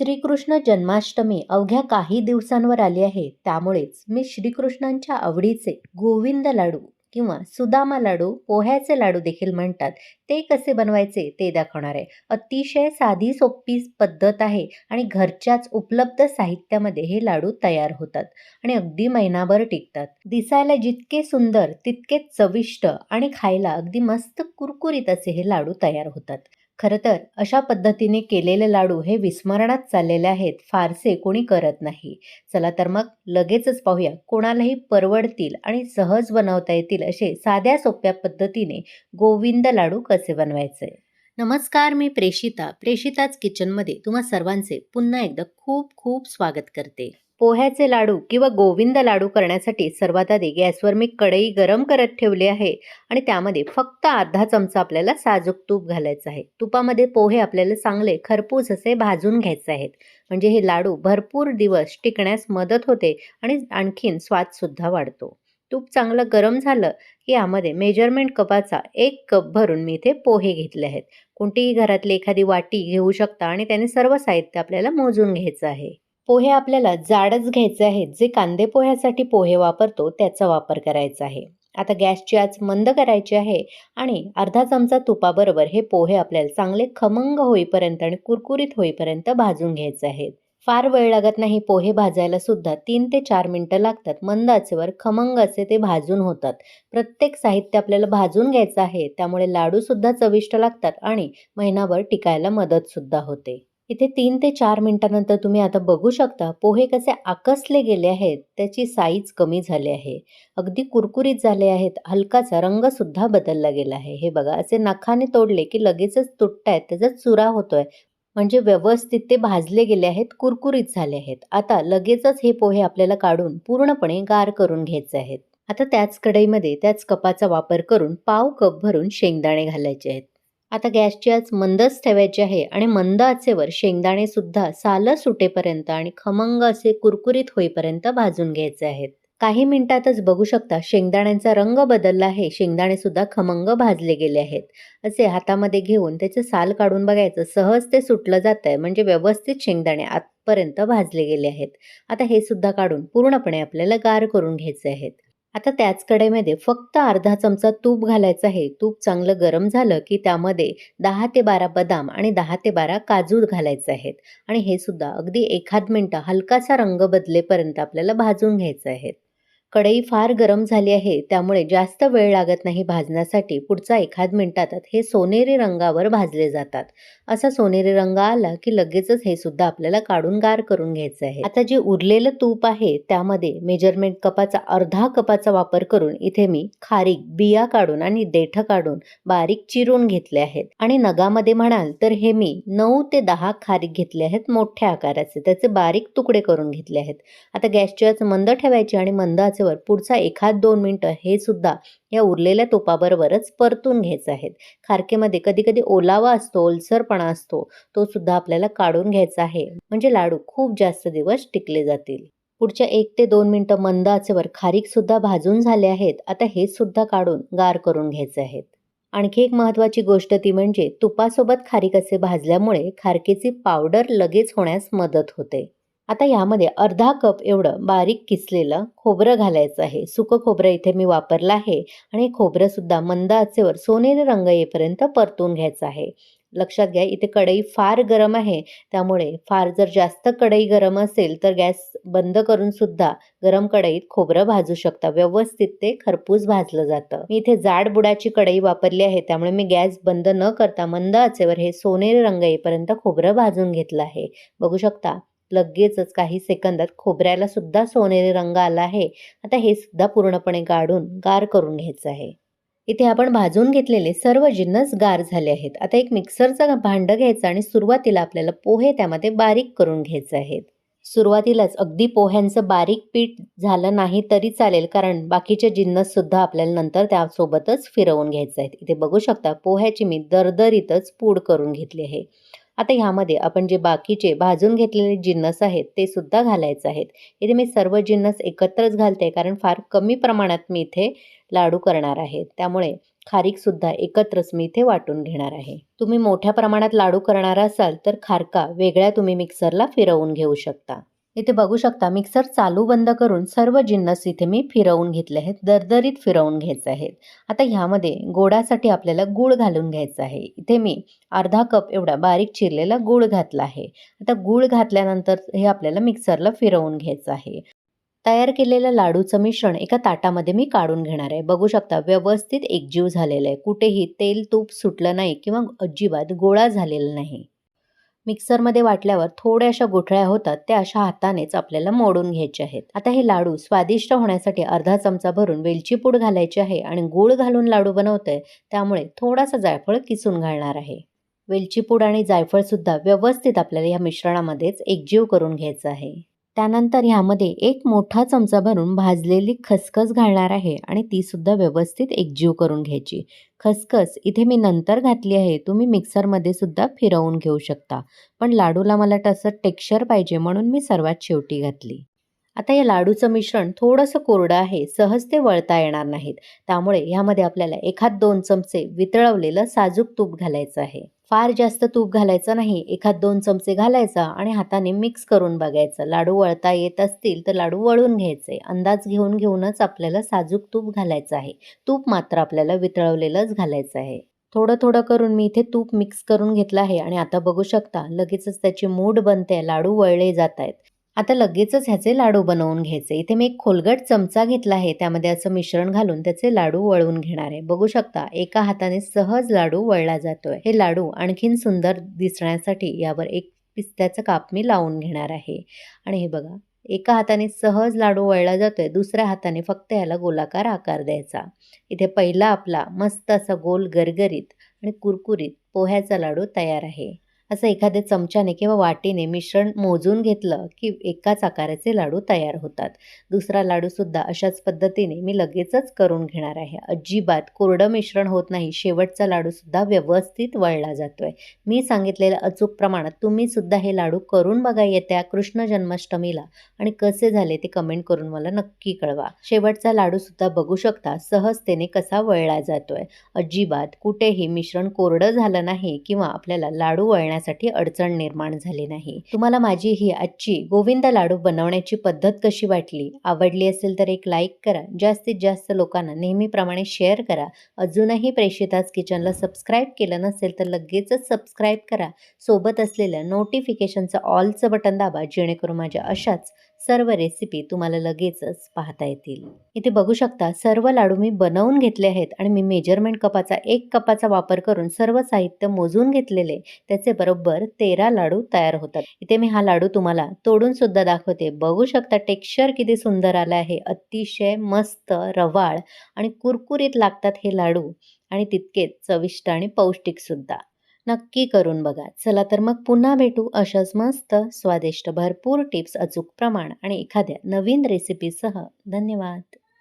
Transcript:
श्रीकृष्ण जन्माष्टमी अवघ्या काही दिवसांवर आली आहे. त्यामुळेच मी श्रीकृष्णांच्या आवडीचे गोविंद लाडू किंवा सुदामा लाडू पोह्याचे लाडू देखील म्हणतात. ते कसे बनवायचे ते दाखवणार आहे. अतिशय साधी सोपी पद्धत आहे आणि घरच्याच उपलब्ध साहित्यामध्ये हे लाडू तयार होतात आणि अगदी महिनाभर टिकतात. दिसायला जितके सुंदर तितके चविष्ट आणि खायला अगदी मस्त कुरकुरीत असे हे लाडू तयार होतात. खरं तर अशा पद्धतीने केलेले लाडू हे विस्मरणात चाललेले आहेत. फारसे कोणी करत नाही. चला तर मग लगेचच पाहूया कोणालाही परवडतील आणि सहज बनवता येतील असे साध्या सोप्या पद्धतीने गोविंद लाडू कसे बनवायचे? नमस्कार मी प्रेषिता प्रेषिताच किचनमध्ये तुम्हा सर्वांचे पुन्हा एकदा खूप खूप स्वागत करते. पोह्याचे लाडू किंवा गोविंद लाडू करण्यासाठी सर्वात आधी गॅसवर मी कढई गरम करत ठेवली आहे आणि त्यामध्ये फक्त अर्धा चमचा आपल्याला साजूक तूप घालायचं आहे. तुपामध्ये पोहे आपल्याला चांगले खरपूस असे भाजून घ्यायचे आहेत. म्हणजे हे लाडू भरपूर दिवस टिकण्यास मदत होते आणि आणखीन स्वादसुद्धा वाढतो. तूप चांगलं गरम झालं की यामध्ये मेजरमेंट कपाचा एक कप भरून मी इथे पोहे घेतले आहेत. कोणतीही घरातली एखादी वाटी घेऊ शकता आणि त्याने सर्व साहित्य आपल्याला मोजून घ्यायचं आहे. पोहे आपल्याला जाडच घ्यायचे आहेत. जे कांदे पोह्यासाठी पोहे वापरतो त्याचा वापर करायचा आहे. आता गॅसची आज मंद करायची आहे आणि अर्धा चमचा तुपाबरोबर हे पोहे आपल्याला चांगले खमंग होईपर्यंत आणि कुरकुरीत होईपर्यंत भाजून घ्यायचे आहेत. फार वेळ लागत नाही पोहे भाजायला सुद्धा. तीन ते चार मिनटं लागतात. मंद आचेवर खमंग असे ते भाजून होतात. प्रत्येक साहित्य आपल्याला भाजून घ्यायचं आहे. त्यामुळे लाडूसुद्धा चविष्ट लागतात आणि महिनाभर टिकायला मदतसुद्धा होते. इथे तीन ते चार मिनिटानंतर तुम्ही आता बघू शकता पोहे कसे आकसले गेले आहेत त्याची साईज कमी झाली आहे. अगदी कुरकुरीत झाले आहेत हलकाचा रंगसुद्धा बदलला गेला आहे. हे बघा असे नखाने तोडले की लगेचच तुटतायत त्याचा चुरा होतोय. म्हणजे व्यवस्थित ते भाजले गेले आहेत कुरकुरीत झाले आहेत. आता लगेचच हे पोहे आपल्याला काढून पूर्णपणे गार करून घ्यायचे आहेत. आता त्याच कढईमध्ये त्याच कपाचा वापर करून पाव कप भरून शेंगदाणे घालायचे आहेत. आता गॅसची आज मंदच ठेवायची आहे आणि मंद आचेवर शेंगदाणे सुद्धा सालं सुटेपर्यंत आणि खमंग असे कुरकुरीत होईपर्यंत भाजून घ्यायचे आहेत. काही मिनिटातच बघू शकता शेंगदाण्यांचा रंग बदलला आहे. शेंगदाणे सुद्धा खमंग भाजले गेले आहेत. असे हातामध्ये घेऊन त्याचे साल काढून बघायचं. सहज ते सुटलं जात आहे म्हणजे व्यवस्थित शेंगदाणे आतपर्यंत भाजले गेले आहेत. आता हे सुद्धा काढून पूर्णपणे आपल्याला गार करून घ्यायचे आहेत. आता त्याच कढईमध्ये फक्त अर्धा चमचा तूप घालायचं आहे. तूप चांगलं गरम झालं की त्यामध्ये दहा ते बारा बदाम आणि दहा ते बारा काजू घालायचे आहेत. आणि हे सुद्धा अगदी एखाद मिनटं हलकासा रंग बदलेपर्यंत आपल्याला भाजून घ्यायचं आहेत. कढई फार गरम झाली आहे त्यामुळे जास्त वेळ लागत नाही भाजण्यासाठी. पुढचा एखाद मिनिटात हे सोनेरी रंगावर भाजले जातात. असा सोनेरी रंग आला की लगेचच हे सुद्धा आपल्याला काढून गार करून घ्यायचं आहे. आता जे उरलेलं तूप आहे त्यामध्ये मेजरमेंट कपाचा अर्धा कपाचा वापर करून इथे मी खारीक बिया काढून आणि देठ काढून बारीक चिरून घेतले आहेत. आणि नगामध्ये म्हणाल तर हे मी नऊ ते दहा खारीक घेतले आहेत मोठ्या आकाराचे. त्याचे बारीक तुकडे करून घेतले आहेत. आता गॅसची आज मंद ठेवायची आणि मंद वर पुढचा एखाद दोन मिनटं हे सुद्धा या उरलेल्या तुपाबरोबरच परतून घ्यायचं आहेत. खारकेमध्ये कधी कधी ओलावा असतो ओलसरपणा असतो तो सुद्धा आपल्याला काढून घ्यायचा आहे. म्हणजे लाडू खूप जास्त दिवस टिकले जातील. पुढच्या एक ते दोन मिनटं मंद आचेवर खारीक सुद्धा भाजून झाले आहेत. आता हे सुद्धा काढून गार करून घ्यायचे आहेत. आणखी एक महत्त्वाची गोष्ट ती म्हणजे तुपासोबत खारीक असे भाजल्यामुळे खारकेची पावडर लगेच होण्यास मदत होते. आता यामध्ये अर्धा कप एवढं बारीक किसलेलं खोबरं घालायचं आहे. सुकं खोबरं इथे मी वापरलं आहे आणि खोबरंसुद्धा मंद आचेवर सोनेरी रंग येईपर्यंत परतून घ्यायचं आहे. लक्षात घ्या इथे कढई फार गरम आहे. त्यामुळे फार जर जास्त कढई गरम असेल तर गॅस बंद करून सुद्धा गरम कढईत खोबरं भाजू शकता. व्यवस्थित ते खरपूस भाजलं जातं. मी इथे जाड बुडाची कढई वापरली आहे. त्यामुळे मी गॅस बंद न करता मंद आचेवर हे सोनेरी रंग येईपर्यंत खोबरं भाजून घेतलं आहे. बघू शकता लगेचच काही सेकंदात खोबऱ्याला सुद्धा सोनेरी रंग आला आहे. आता हे सुद्धा पूर्णपणे गाडून गार करून घ्यायचं आहे. इथे आपण भाजून घेतलेले सर्व जिन्नस गार झाले आहेत. आता एक मिक्सरचं भांडं घ्यायचं आणि सुरुवातीला आपल्याला पोहे त्यामध्ये बारीक करून घ्यायचे आहेत. सुरुवातीलाच अगदी पोह्यांचं बारीक पीठ झालं नाही तरी चालेल कारण बाकीचे जिन्नस सुद्धा आपल्याला नंतर त्यासोबतच फिरवून घ्यायचं आहेत. इथे बघू शकता पोह्याची मी दरदरीतच पूड करून घेतली आहे. आता ह्यामध्ये आपण जे बाकीचे भाजून घेतलेले जिन्नस आहेत ते सुद्धा घालायचे आहेत. इथे मी सर्व जिन्नस एकत्रच घालते कारण फार कमी प्रमाणात मी इथे लाडू करणार आहे. त्यामुळे खारीकसुद्धा एकत्रच मी इथे वाटून घेणार आहे. तुम्ही मोठ्या प्रमाणात लाडू करणार असाल तर खारका वेगळ्या तुम्ही मिक्सरला फिरवून घेऊ शकता. इथे बघू शकता मिक्सर चालू बंद करून सर्व जिन्नस इथे मी फिरवून घेतले आहेत दरदरीत फिरवून घ्यायचे आहेत. आता ह्यामध्ये गोडासाठी आपल्याला गूळ घालून घ्यायचा आहे. इथे मी अर्धा कप एवढा बारीक चिरलेला गूळ घातला आहे. आता गूळ घातल्यानंतर हे आपल्याला मिक्सरला फिरवून घ्यायचं आहे. तयार केलेलं लाडूचं मिश्रण एका ताटामध्ये मी काढून घेणार आहे. बघू शकता व्यवस्थित एकजीव झालेलं आहे. कुठेही तेल तूप सुटलं नाही किंवा अजिबात गोळा झालेला नाही. मिक्सरमध्ये वाटल्यावर थोड्याशा गोठळ्या होतात त्या अशा हातानेच आपल्याला मोडून घ्यायचे आहेत. आता हे लाडू स्वादिष्ट होण्यासाठी अर्धा चमचा भरून वेलची पूड घालायची आहे आणि गूळ घालून लाडू बनवतोय त्यामुळे थोडासा जायफळ किसून घालणार आहे. वेलची पूड आणि जायफळसुद्धा व्यवस्थित आपल्याला या मिश्रणामध्येच एकजीव करून घ्यायचं आहे. त्यानंतर ह्यामध्ये एक मोठा चमचा भरून भाजलेली खसखस घालणार आहे आणि ती सुद्धा व्यवस्थित एकजीव करून घ्यायची. खसखस इथे मी नंतर घातली आहे तुम्ही मिक्सरमध्ये सुद्धा फिरवून घेऊ शकता. पण लाडूला मला तसं टेक्स्चर पाहिजे म्हणून मी सर्वात शेवटी घातली. आता या लाडूचं मिश्रण थोडंसं कोरडं आहे सहज ते वळता येणार नाहीत. त्यामुळे ह्यामध्ये आपल्याला एखाद दोन चमचे वितळवलेलं साजूक तूप घालायचं आहे. फार जास्त तूप घालायचं नाही. एखाद दोन चमचे घालायचा आणि हाताने मिक्स करून बघायचं. लाडू वळता येत असतील तर लाडू वळून घ्यायचे. अंदाज घेऊन घेऊनच आपल्याला साजूक तूप घालायचं आहे. तूप मात्र आपल्याला वितळवलेलंच घालायचं आहे. थोडं थोडं करून मी इथे तूप मिक्स करून घेतलं आहे आणि आता बघू शकता लगेचच त्याची मूड बनते. लाडू वळले जात आहेत. आता लगेचच ह्याचे लाडू बनवून घ्यायचे. इथे मी एक खोलगट चमचा घेतला आहे. त्यामध्ये असं मिश्रण घालून त्याचे लाडू वळवून घेणार आहे. बघू शकता एका हाताने सहज लाडू वळला जातोय. हे लाडू आणखीन सुंदर दिसण्यासाठी यावर एक पिस्त्याचं काप मी लावून घेणार आहे. आणि हे बघा एका हाताने सहज लाडू वळला जातोय दुसऱ्या हाताने फक्त ह्याला गोलाकार आकार द्यायचा. इथे पहिला आपला मस्त असा गोल गरगरीत आणि कुरकुरीत पोह्याचा लाडू तयार आहे. असं एखाद्या चमच्याने किंवा वाटीने मिश्रण मोजून घेतलं की एकाच आकाराचे लाडू तयार होतात. दुसरा लाडूसुद्धा अशाच पद्धतीने मी लगेचच करून घेणार आहे. अजिबात कोरडं मिश्रण होत नाही. शेवटचा लाडूसुद्धा व्यवस्थित वळला जातो आहे मी सांगितलेल्या अचूक प्रमाणात तुम्हीसुद्धा हे लाडू करून बघा येत्या कृष्ण जन्माष्टमीला आणि कसे झाले ते कमेंट करून मला नक्की कळवा. शेवटचा लाडूसुद्धा बघू शकता सहजतेने कसा वळला जातो आहे अजिबात कुठेही मिश्रण कोरडं झालं नाही किंवा आपल्याला लाडू वळण्यास करण्यासाठी अडचण निर्माण झाली नाही. तुम्हाला माझी ही आजची गोविंद लाडू बनवण्याची पद्धत कशी वाटली? आवडली असेल तर एक लाईक करा. जास्तीत जास्त लोकांना नेहमीप्रमाणे शेअर करा. अजूनही प्रेषिताज किचनला सबस्क्राईब केलं नसेल तर लगेचच सबस्क्राईब करा. सोबत असलेल्या नोटिफिकेशनचं ऑलचं बटन दाबा जेणेकरून माझ्या अशाच सर्व रेसिपी तुम्हाला लगेचच पाहता येतील. इथे बघू शकता सर्व लाडू मी बनवून घेतले आहेत आणि मी मेजरमेंट कपाचा एक कपाचा वापर करून सर्व साहित्य मोजून घेतलेले. त्याचे बरोबर तेरा लाडू तयार होतात. इथे मी हा लाडू तुम्हाला तोडून सुद्धा दाखवते. बघू शकता टेक्स्चर किती सुंदर आलं आहे. अतिशय मस्त रवाळ आणि कुरकुरीत लागतात हे लाडू आणि तितकेच चविष्ट आणि पौष्टिक सुद्धा. नक्की करून बघा. चला तर मग पुन्हा भेटू अशाच मस्त स्वादिष्ट भरपूर टिप्स अचूक प्रमाण आणि एखाद्या नवीन रेसिपीसह धन्यवाद.